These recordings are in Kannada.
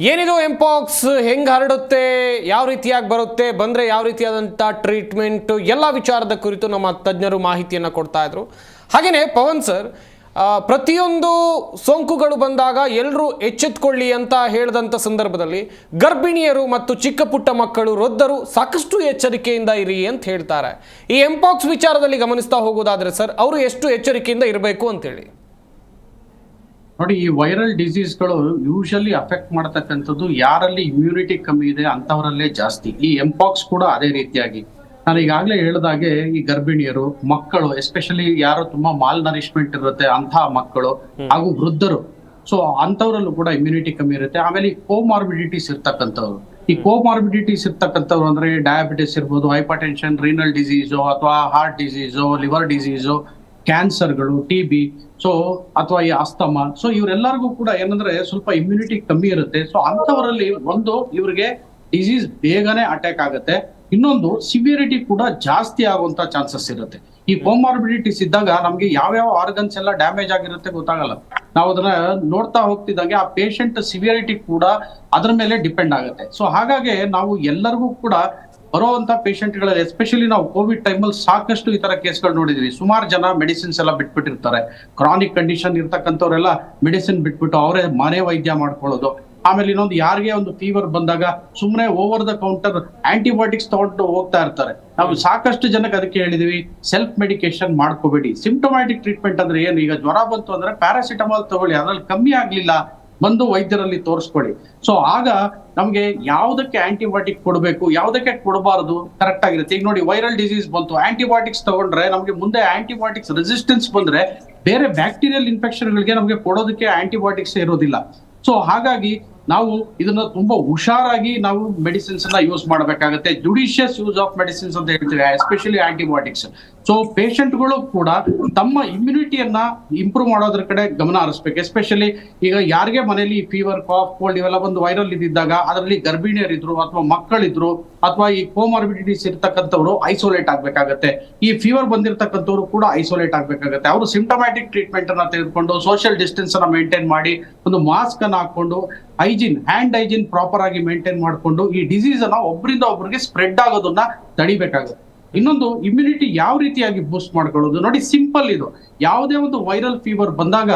ಏನಿದು ಎಂಪಾಕ್ಸ್ ಹೆಂಗೆ ಹರಡುತ್ತೆ? ಯಾವ ರೀತಿಯಾಗಿ ಬರುತ್ತೆ? ಬಂದರೆ ಯಾವ ರೀತಿಯಾದಂಥ ಟ್ರೀಟ್ಮೆಂಟ್ ಎಲ್ಲ ವಿಚಾರದ ಕುರಿತು ನಮ್ಮ ತಜ್ಞರು ಮಾಹಿತಿಯನ್ನು ಕೊಡ್ತಾ ಇದ್ರು. ಹಾಗೆಯೇ ಪವನ್ ಸರ್ ಪ್ರತಿಯೊಂದು ಸೋಂಕುಗಳು ಬಂದಾಗ ಎಲ್ಲರೂ ಎಚ್ಚೆತ್ಕೊಳ್ಳಿ ಅಂತ ಹೇಳಿದಂಥ ಸಂದರ್ಭದಲ್ಲಿ ಗರ್ಭಿಣಿಯರು ಮತ್ತು ಚಿಕ್ಕ ಪುಟ್ಟ ಮಕ್ಕಳು, ವೃದ್ಧರು ಸಾಕಷ್ಟು ಎಚ್ಚರಿಕೆಯಿಂದ ಇರಿ ಅಂತ ಹೇಳ್ತಾರೆ. ಈ ಎಂಪಾಕ್ಸ್ ವಿಚಾರದಲ್ಲಿ ಗಮನಿಸ್ತಾ ಹೋಗೋದಾದರೆ ಸರ್, ಅವರು ಎಷ್ಟು ಎಚ್ಚರಿಕೆಯಿಂದ ಇರಬೇಕು ಅಂತೇಳಿ. ನೋಡಿ ಈ ವೈರಲ್ ಡಿಸೀಸ್ಗಳು ಯೂಶಲಿ ಅಫೆಕ್ಟ್ ಮಾಡ್ತಕ್ಕಂಥದ್ದು ಯಾರಲ್ಲಿ ಇಮ್ಯುನಿಟಿ ಕಮ್ಮಿ ಇದೆ ಅಂತವರಲ್ಲೇ ಜಾಸ್ತಿ. ಈ ಎಂಪಾಕ್ಸ್ ಕೂಡ ಅದೇ ರೀತಿಯಾಗಿ. ನಾನು ಈಗಾಗಲೇ ಹೇಳಿದಾಗೆ ಈ ಗರ್ಭಿಣಿಯರು ಮಕ್ಕಳು ಎಸ್ಪೆಷಲಿ ಯಾರು ತುಂಬಾ ಮಾಲ್ ನರಿಶ್ಮೆಂಟ್ ಇರುತ್ತೆ ಅಂತಹ ಮಕ್ಕಳು ಹಾಗೂ ವೃದ್ಧರು. ಸೊ ಅಂತವರಲ್ಲೂ ಕೂಡ ಇಮ್ಯುನಿಟಿ ಕಮ್ಮಿ ಇರುತ್ತೆ. ಆಮೇಲೆ ಈ ಕೋಮಾರ್ಬಿಡಿಟೀಸ್ ಇರ್ತಕ್ಕಂಥವ್ರು. ಈ ಕೋಮಾರ್ಬಿಡಿಟೀಸ್ ಇರ್ತಕ್ಕಂಥವ್ರು ಅಂದ್ರೆ ಡಯಾಬಿಟಿಸ್ ಇರ್ಬೋದು ಹೈಪರ್ ಟೆನ್ಷನ್ ರೀನಲ್ ಡಿಸೀಸು ಅಥವಾ ಹಾರ್ಟ್ ಡಿಸೀಸು ಲಿವರ್ ಡಿಸೀಸು ಕ್ಯಾನ್ಸರ್ಗಳು ಟಿ ಬಿ ಸೊ ಅಥವಾ ಈ ಅಸ್ತಮ ಸೊ ಇವರೆಲ್ಲರಿಗೂ ಕೂಡ ಏನಂದ್ರೆ ಸ್ವಲ್ಪ ಇಮ್ಯುನಿಟಿ ಕಮ್ಮಿ ಇರುತ್ತೆ. ಸೊ ಅಂತವರಲ್ಲಿ ಒಂದು ಇವರಿಗೆ ಡಿಸೀಸ್ ಬೇಗನೆ ಅಟ್ಯಾಕ್ ಆಗುತ್ತೆ. ಇನ್ನೊಂದು ಸಿವಿಯರಿಟಿ ಕೂಡ ಜಾಸ್ತಿ ಆಗುವಂತ ಚಾನ್ಸಸ್ ಇರುತ್ತೆ. ಈ ಕೋಮಾರ್ಬಿಡಿಟೀಸ್ ಇದ್ದಾಗ ನಮ್ಗೆ ಯಾವ್ಯಾವ ಆರ್ಗನ್ಸ್ ಎಲ್ಲ ಡ್ಯಾಮೇಜ್ ಆಗಿರುತ್ತೆ ಗೊತ್ತಾಗಲ್ಲ. ನಾವು ಅದನ್ನ ನೋಡ್ತಾ ಹೋಗ್ತಿದ್ದಂಗೆ ಆ ಪೇಷಂಟ್ ಸಿವಿಯರಿಟಿ ಕೂಡ ಅದ್ರ ಮೇಲೆ ಡಿಪೆಂಡ್ ಆಗುತ್ತೆ. ಸೊ ಹಾಗಾಗಿ ನಾವು ಎಲ್ಲರಿಗೂ ಕೂಡ ಬರುವಂತ ಪೇಷಂಟ್ಗಳಲ್ಲಿ ಎಸ್ಪೆಷಲಿ ನಾವು ಕೋವಿಡ್ ಟೈಮಲ್ಲಿ ಸಾಕಷ್ಟು ಈ ತರ ಕೇಸ್ಗಳು ನೋಡಿದ್ವಿ. ಸುಮಾರು ಜನ ಮೆಡಿಸಿನ್ಸ್ ಎಲ್ಲ ಬಿಟ್ಬಿಟ್ಟಿರ್ತಾರೆ. ಕ್ರಾನಿಕ್ ಕಂಡೀಷನ್ ಇರ್ತಕ್ಕಂಥವ್ರೆಲ್ಲ ಮೆಡಿಸಿನ್ ಬಿಟ್ಬಿಟ್ಟು ಅವರೇ ಮನೆ ವೈದ್ಯ ಮಾಡ್ಕೊಳ್ಳೋದು. ಆಮೇಲೆ ಇನ್ನೊಂದು ಯಾರಿಗೆ ಒಂದು ಫೀವರ್ ಬಂದಾಗ ಸುಮ್ಮನೆ ಓವರ್ ದ ಕೌಂಟರ್ ಆಂಟಿಬಯೋಟಿಕ್ಸ್ ತಗೊಂಡು ಹೋಗ್ತಾ ಇರ್ತಾರೆ. ನಾವು ಸಾಕಷ್ಟು ಜನಕ್ಕೆ ಅದಕ್ಕೆ ಹೇಳಿದೀವಿ ಸೆಲ್ಫ್ ಮೆಡಿಕೇಶನ್ ಮಾಡ್ಕೋಬೇಡಿ. ಸಿಂಪ್ಟಮ್ಯಾಟಿಕ್ ಟ್ರೀಟ್ಮೆಂಟ್ ಅಂದ್ರೆ ಏನು? ಈಗ ಜ್ವರ ಬಂತು ಅಂದ್ರೆ ಪ್ಯಾರಾಸಿಟಮಾಲ್ ತಗೊಳ್ಳಿ. ಅದ್ರಲ್ಲಿ ಕಮ್ಮಿ ಆಗ್ಲಿಲ್ಲ. ಬಂದು ವೈದ್ಯರಲ್ಲಿ ತೋರಿಸ್ಕೊಳ್ಳಿ. ಸೊ ಆಗ ನಮ್ಗೆ ಯಾವ್ದಕ್ಕೆ ಆಂಟಿಬಯೋಟಿಕ್ ಕೊಡಬೇಕು, ಯಾವ್ದಕ್ಕೆ ಕೊಡಬಾರದು ಕರೆಕ್ಟ್ ಆಗಿರುತ್ತೆ. ಈಗ ನೋಡಿ ವೈರಲ್ ಡಿಸೀಸ್ ಬಂತು. ಆಂಟಿಬಯೋಟಿಕ್ಸ್ ತಗೊಂಡ್ರೆ ನಮ್ಗೆ ಮುಂದೆ ಆಂಟಿಬಯೋಟಿಕ್ಸ್ ರೆಸಿಸ್ಟೆನ್ಸ್ ಬಂದ್ರೆ ಬೇರೆ ಬ್ಯಾಕ್ಟೀರಿಯಲ್ ಇನ್ಫೆಕ್ಷನ್ ಗಳಿಗೆ ನಮ್ಗೆ ಕೊಡೋದಕ್ಕೆ ಆಂಟಿಬಯೋಟಿಕ್ಸ್ ಇರೋದಿಲ್ಲ. ಸೊ ಹಾಗಾಗಿ ನಾವು ಇದನ್ನ ತುಂಬಾ ಹುಷಾರಾಗಿ ನಾವು ಮೆಡಿಸಿನ್ಸ್ ಅನ್ನ ಯೂಸ್ ಮಾಡಬೇಕಾಗುತ್ತೆ. ಜುಡಿಷಿಯಸ್ ಯೂಸ್ ಆಫ್ ಮೆಡಿಸಿನ್ಸ್ ಅಂತ ಹೇಳ್ತೀವಿ ಎಸ್ಪೆಷಲಿ ಆಂಟಿಬಯೋಟಿಕ್ಸ್ ಸೊ ಪೇಷಂಟ್ಗಳು ಕೂಡ ತಮ್ಮ ಇಮ್ಯುನಿಟಿಯನ್ನ ಇಂಪ್ರೂವ್ ಮಾಡೋದ್ರ ಕಡೆ ಗಮನ ಹರಿಸ್ಬೇಕು. ಎಸ್ಪೆಷಲಿ ಈಗ ಯಾರಿಗೆ ಮನೆಯಲ್ಲಿ ಫೀವರ್ ಕಾಫ್ ಕೋಲ್ಡ್ ಇವೆಲ್ಲ ಒಂದು ವೈರಲ್ ಇದ್ದಿದ್ದಾಗ ಅದರಲ್ಲಿ ಗರ್ಭಿಣಿಯರಿದ್ರು ಅಥವಾ ಮಕ್ಕಳಿದ್ರು ಅಥವಾ ಈ ಕೋಮಾರ್ಬಿಡಿಟೀಸ್ ಇರ್ತಕ್ಕಂಥವ್ರು ಐಸೋಲೇಟ್ ಆಗಬೇಕಾಗತ್ತೆ. ಈ ಫೀವರ್ ಬಂದಿರತಕ್ಕಂಥವ್ರು ಕೂಡ ಐಸೋಲೇಟ್ ಆಗ್ಬೇಕಾಗತ್ತೆ. ಅವರು ಸಿಂಟಮ್ಯಾಟಿಕ್ ಟ್ರೀಟ್ಮೆಂಟ್ ಅನ್ನ ತೆಗೆದುಕೊಂಡು ಸೋಷಿಯಲ್ ಡಿಸ್ಟೆನ್ಸ್ ಅನ್ನ ಮೇಂಟೈನ್ ಮಾಡಿ ಒಂದು ಮಾಸ್ಕ್ ಅನ್ನ ಹಾಕೊಂಡು ಹೈಜಿನ್ ಹ್ಯಾಂಡ್ ಹೈಜಿನ್ ಪ್ರಾಪರ್ ಆಗಿ ಮೇಂಟೈನ್ ಮಾಡಿಕೊಂಡು ಈ ಡಿಸೀಸ್ ಅನ್ನ ಒಬ್ಬರಿಂದ ಒಬ್ಬರಿಗೆ ಸ್ಪ್ರೆಡ್ ಆಗೋದನ್ನ ತಡಿಬೇಕಾಗುತ್ತೆ. ಇನ್ನೊಂದು ಇಮ್ಯುನಿಟಿ ಯಾವ ರೀತಿಯಾಗಿ ಬೂಸ್ಟ್ ಮಾಡ್ಕೊಳ್ಳೋದು? ನೋಡಿ ಸಿಂಪಲ್ ಇದು. ಯಾವುದೇ ಒಂದು ವೈರಲ್ ಫೀವರ್ ಬಂದಾಗ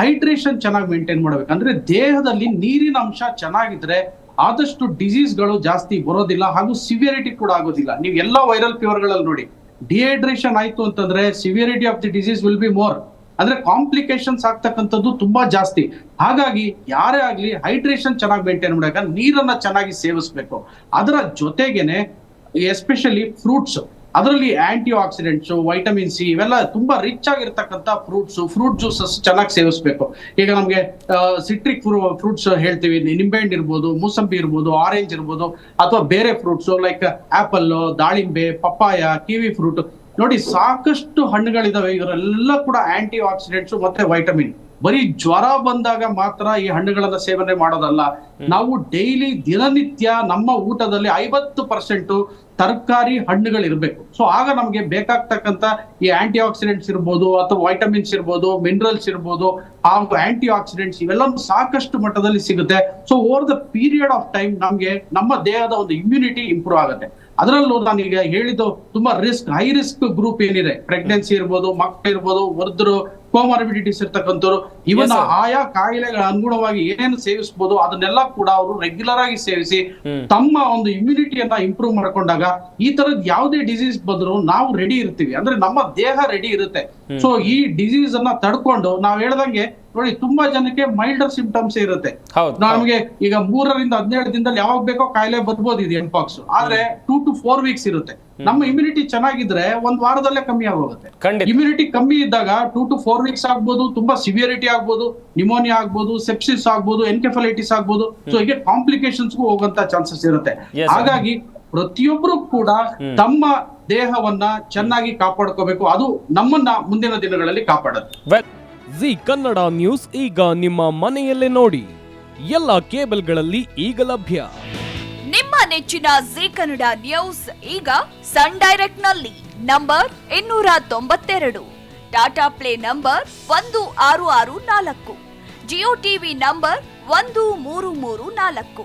ಹೈಡ್ರೇಷನ್ ಚೆನ್ನಾಗಿ ಮೇಂಟೈನ್ ಮಾಡ್ಬೇಕು. ಅಂದ್ರೆ ದೇಹದಲ್ಲಿ ನೀರಿನ ಅಂಶ ಚೆನ್ನಾಗಿದ್ರೆ ಆದಷ್ಟು ಡಿಸೀಸ್ಗಳು ಜಾಸ್ತಿ ಬರೋದಿಲ್ಲ ಹಾಗೂ ಸಿವಿಯರಿಟಿ ಕೂಡ ಆಗೋದಿಲ್ಲ. ನೀವು ಎಲ್ಲ ವೈರಲ್ ಫೀವರ್ಗಳಲ್ಲಿ ನೋಡಿ ಡಿಹೈಡ್ರೇಷನ್ ಆಯ್ತು ಅಂತಂದ್ರೆ severity of the disease will be more ಅಂದ್ರೆ ಕಾಂಪ್ಲಿಕೇಶನ್ಸ್ ಆಗ್ತಕ್ಕಂಥದ್ದು ತುಂಬಾ ಜಾಸ್ತಿ. ಹಾಗಾಗಿ ಯಾರೇ ಆಗ್ಲಿ ಹೈಡ್ರೇಷನ್ ಚೆನ್ನಾಗಿ ಮೇಂಟೈನ್ ಮಾಡಬೇಕಂದ್ರೆ ನೀರನ್ನ ಚೆನ್ನಾಗಿ ಸೇವಿಸ್ಬೇಕು. ಅದರ ಜೊತೆಗೇನೆ ಎಸ್ಪೆಷಲಿ ಫ್ರೂಟ್ಸ್ ಅದರಲ್ಲಿ ಆಂಟಿ ಆಕ್ಸಿಡೆಂಟ್ಸು ವೈಟಮಿನ್ ಸಿ ಇವೆಲ್ಲ ತುಂಬಾ ರಿಚ್ ಆಗಿರ್ತಕ್ಕಂಥ ಫ್ರೂಟ್ಸ್ ಫ್ರೂಟ್ ಜ್ಯೂಸಸ್ ಚೆನ್ನಾಗಿ ಸೇವಿಸ್ಬೇಕು. ಈಗ ನಮಗೆ ಸಿಟ್ರಿಕ್ ಫ್ರೂಟ್ಸ್ ಹೇಳ್ತೀವಿ. ನಿಂಬೆಹಣ್ಣು ಇರ್ಬೋದು ಮೂಸಂಬಿ ಇರ್ಬೋದು ಆರೆಂಜ್ ಇರ್ಬೋದು ಅಥವಾ ಬೇರೆ ಫ್ರೂಟ್ಸು ಲೈಕ್ ಆಪಲ್ ದಾಳಿಂಬೆ ಪಪ್ಪಾಯ ಕಿವಿ ಫ್ರೂಟ್ ನೋಡಿ ಸಾಕಷ್ಟು ಹಣ್ಣುಗಳಿದಾವೆ. ಇವರೆಲ್ಲ ಕೂಡ ಆಂಟಿ ಆಕ್ಸಿಡೆಂಟ್ಸು ಮತ್ತೆ ವೈಟಮಿನ್ ಬರೀ ಜ್ವರ ಬಂದಾಗ ಮಾತ್ರ ಈ ಹಣ್ಣುಗಳನ್ನ ಸೇವನೆ ಮಾಡೋದಲ್ಲ. ನಾವು ಡೈಲಿ ದಿನನಿತ್ಯ ನಮ್ಮ ಊಟದಲ್ಲಿ ಐವತ್ತು ಪರ್ಸೆಂಟ್ ತರಕಾರಿ ಹಣ್ಣುಗಳು ಇರಬೇಕು. ಸೊ ಆಗ ನಮಗೆ ಬೇಕಾಗ್ತಕ್ಕಂಥ ಈ ಆಂಟಿ ಆಕ್ಸಿಡೆಂಟ್ಸ್ ಇರ್ಬೋದು ಅಥವಾ ವೈಟಮಿನ್ಸ್ ಇರ್ಬೋದು ಮಿನರಲ್ಸ್ ಇರ್ಬೋದು ಹಾಗೂ ಆಂಟಿ ಆಕ್ಸಿಡೆಂಟ್ಸ್ ಇವೆಲ್ಲ ಸಾಕಷ್ಟು ಮಟ್ಟದಲ್ಲಿ ಸಿಗುತ್ತೆ. So over the period of time ನಮಗೆ ನಮ್ಮ ದೇಹದ ಒಂದು ಇಮ್ಯುನಿಟಿ ಇಂಪ್ರೂವ್ ಆಗುತ್ತೆ. ಅದರಲ್ಲೂ ನಾನೀಗ ಈಗ ಹೇಳಿದ್ದು ತುಂಬಾ ರಿಸ್ಕ್ ಹೈ ರಿಸ್ಕ್ ಗ್ರೂಪ್ ಏನಿದೆ. ಪ್ರೆಗ್ನೆನ್ಸಿ ಇರ್ಬೋದು ಮಕ್ಕಳು ಇರ್ಬೋದು ವೃದ್ಧರು ಕೋಮಾರ್ಬಿಡಿಟೀಸ್ ಇರ್ತಕ್ಕಂಥವ್ರು ಇವನ್ನ. ಆಯಾ ಕಾಯಿಲೆಗಳ ಅನುಗುಣವಾಗಿ ಏನೇನು ಸೇವಿಸಬಹುದು ಅದನ್ನೆಲ್ಲ ಕೂಡ ಅವರು ರೆಗ್ಯುಲರ್ ಆಗಿ ಸೇವಿಸಿ ತಮ್ಮ ಒಂದು ಇಮ್ಯುನಿಟಿಯನ್ನ ಇಂಪ್ರೂವ್ ಮಾಡ್ಕೊಂಡಾಗ ಈ ತರದ್ ಯಾವುದೇ ಡಿಸೀಸ್ ಬಂದ್ರು ನಾವು ರೆಡಿ ಇರ್ತೀವಿ. ಅಂದ್ರೆ ನಮ್ಮ ದೇಹ ರೆಡಿ ಇರುತ್ತೆ. ಸೊ ಈ ಡಿಸೀಸ್ ಅನ್ನ ತಡ್ಕೊಂಡು ನಾವ್ ಹೇಳ್ದಂಗೆ ನೋಡಿ ತುಂಬಾ ಜನಕ್ಕೆ ಮೈಲ್ಡರ್ ಸಿಂಪ್ಟಮ್ಸ್ ಇರುತ್ತೆ. ನಮಗೆ ಈಗ ಮೂರರಿಂದ ಹದಿನೇಳು ದಿನದಲ್ಲಿ ಯಾವಾಗ ಬೇಕೋ ಕಾಯಿಲೆ ಬರ್ಬೋದು ಇದು ಎಂಪಾಕ್ಸ್ ಆದ್ರೆ ಟೂ ಟು ಫೋರ್ ವೀಕ್ಸ್ ಇರುತ್ತೆ. ನಮ್ಮ ಇಮ್ಯುನಿಟಿ ಚೆನ್ನಾಗಿದ್ರೆ ಒಂದ್ ವಾರದಲ್ಲೇ ಕಮ್ಮಿ ಆಗೋಗುತ್ತೆ. ಇಮ್ಯುನಿಟಿ ಕಮ್ಮಿ ಇದ್ದಾಗ ಟೂ ಟು ಫೋರ್ ವೀಕ್ಸ್ ಆಗ್ಬೋದು ತುಂಬಾ ಸಿವಿಯರಿಟಿ ಆಗ್ಬೋದು ನಿಮೋನಿಯಾ ಆಗ್ಬೋದು ಸೆಪ್ಸಿಸ್ ಆಗ್ಬೋದು ಎನ್ಕೆಫಲೈಟಿಸ್ ಆಗ್ಬೋದು. ಸೊ ಹೀಗೆ ಕಾಂಪ್ಲಿಕೇಶನ್ಸ್ಗೂ ಹೋಗುವಂತ ಚಾನ್ಸಸ್ ಇರುತ್ತೆ. ಹಾಗಾಗಿ ಪ್ರತಿಯೊಬ್ರು ಕೂಡ ತಮ್ಮ ದೇಹವನ್ನ ಚೆನ್ನಾಗಿ ಕಾಪಾಡ್ಕೋಬೇಕು. ಅದು ನಮ್ಮನ್ನ ಮುಂದಿನ ದಿನಗಳಲ್ಲಿ ಕಾಪಾಡುತ್ತೆ ವೆಲ್ ಜಿ ಕನ್ನಡ ನ್ಯೂಸ್ ಈಗ ನಿಮ್ಮ ಮನೆಯಲ್ಲೇ ನೋಡಿ. ಎಲ್ಲ ಕೇಬಲ್ಗಳಲ್ಲಿ ಈಗ ಲಭ್ಯ. ನಿಮ್ಮ ನೆಚ್ಚಿನ ಜಿ ಕನ್ನಡ ನ್ಯೂಸ್ ಈಗ ಸನ್ ಡೈರೆಕ್ಟ್ನಲ್ಲಿ ನಂಬರ್ ಇನ್ನೂರ ತೊಂಬತ್ತೆರಡು. ಟಾಟಾ ಪ್ಲೇ ನಂಬರ್ ಒಂದು ಆರು ಆರು ನಾಲ್ಕು. ಜಿಯೋ ಟಿವಿ ನಂಬರ್ ಒಂದು ಮೂರು ಮೂರು ನಾಲ್ಕು.